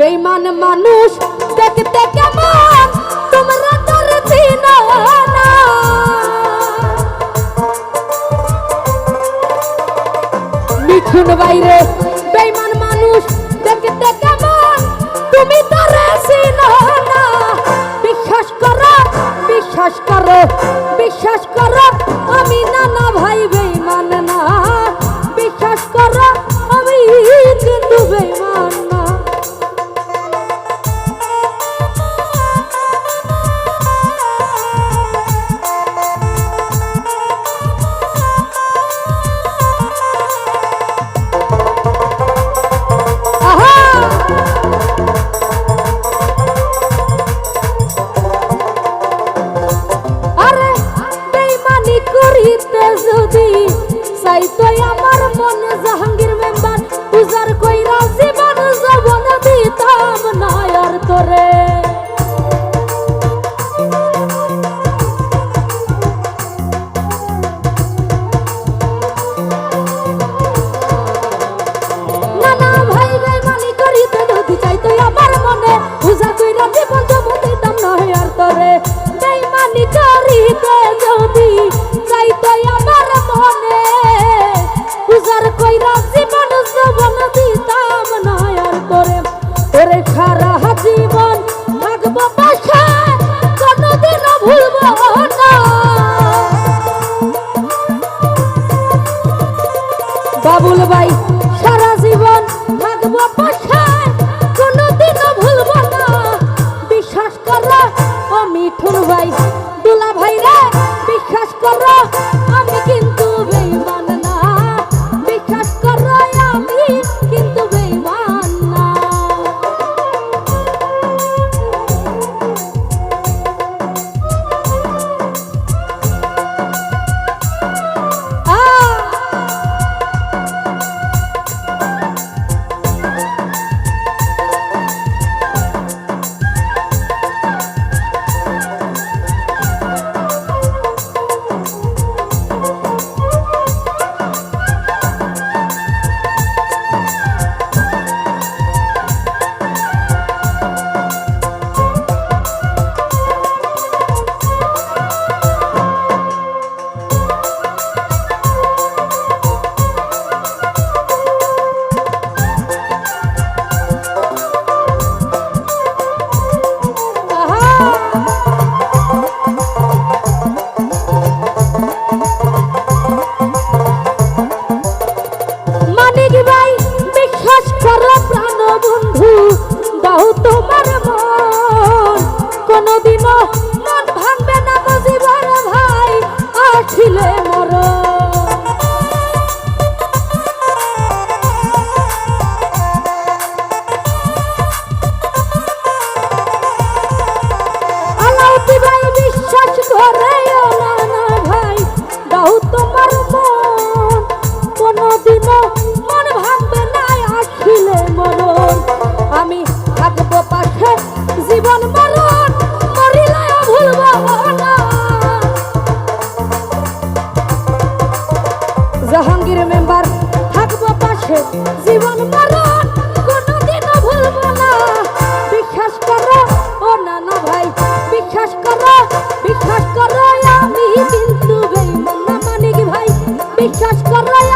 বেইমান মানুষ, দেখতে কেমন? তোমরা তার না মিঠুন বাইরে মানুষ, দেখতে কেমন? তুমি না। বিশ্বাস করো বিশ্বাস করো বিশ্বাস করো। We pichas corral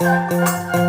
Música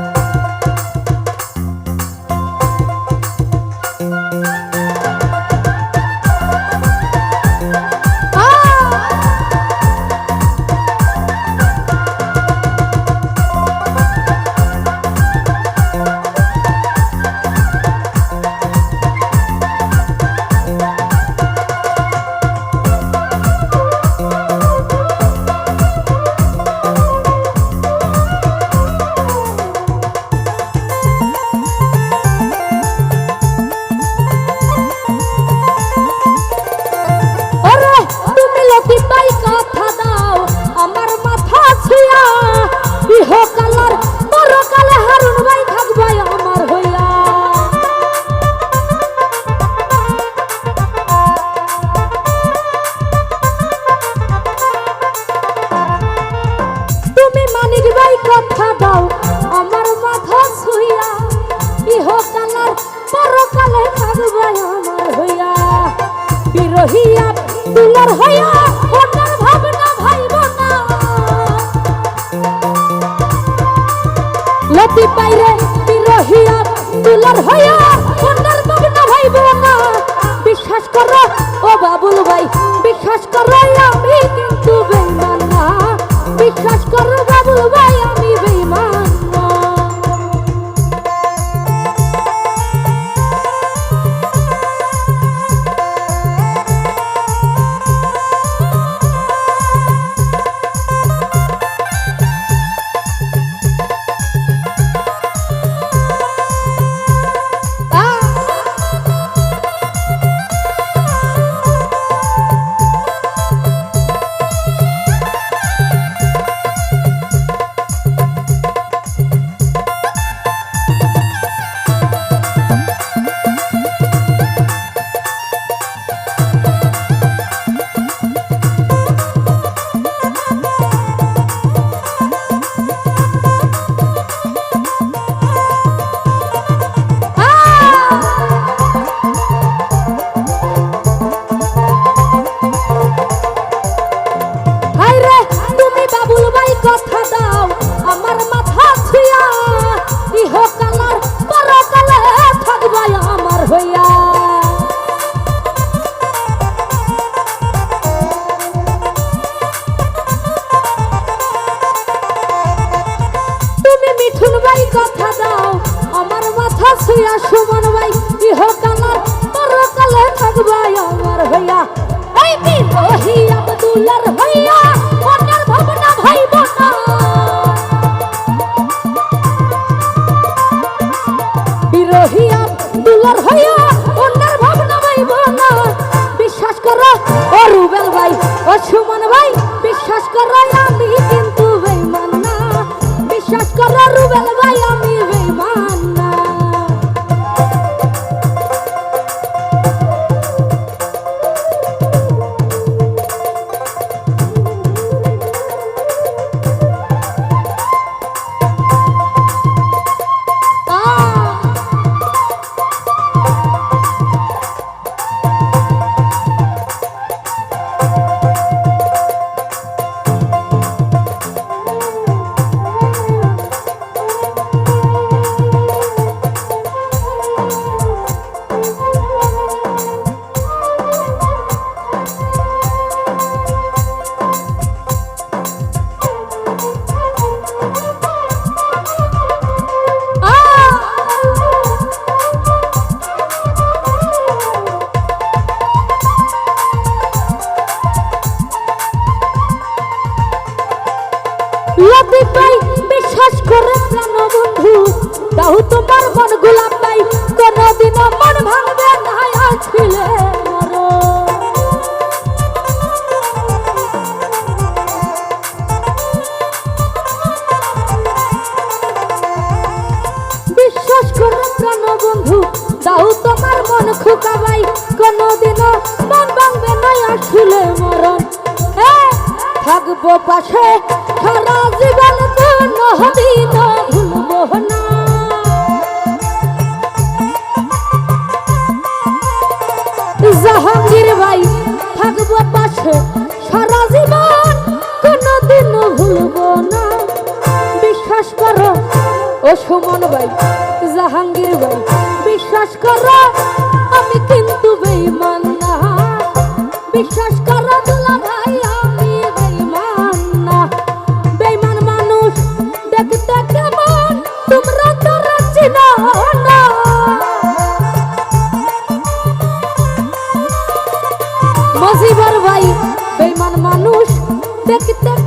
মাথা মন গোলাপ নাই, কোনোদিনও মন ভাঙবে আছিলে মরণ বিশ্বাস করো প্রাণ বন্ধু, দাও তোমার মন খুকাবাই কোনোদিনও মন ভাঙবে না আসলে মরণ থাকব পাশে, সারা জীবন কোনোদিন ভুলবো পাশে সারা জীবন কোনোদিনও ভুলব না। বিশ্বাস করো ও সুমন ভাই। দেখতে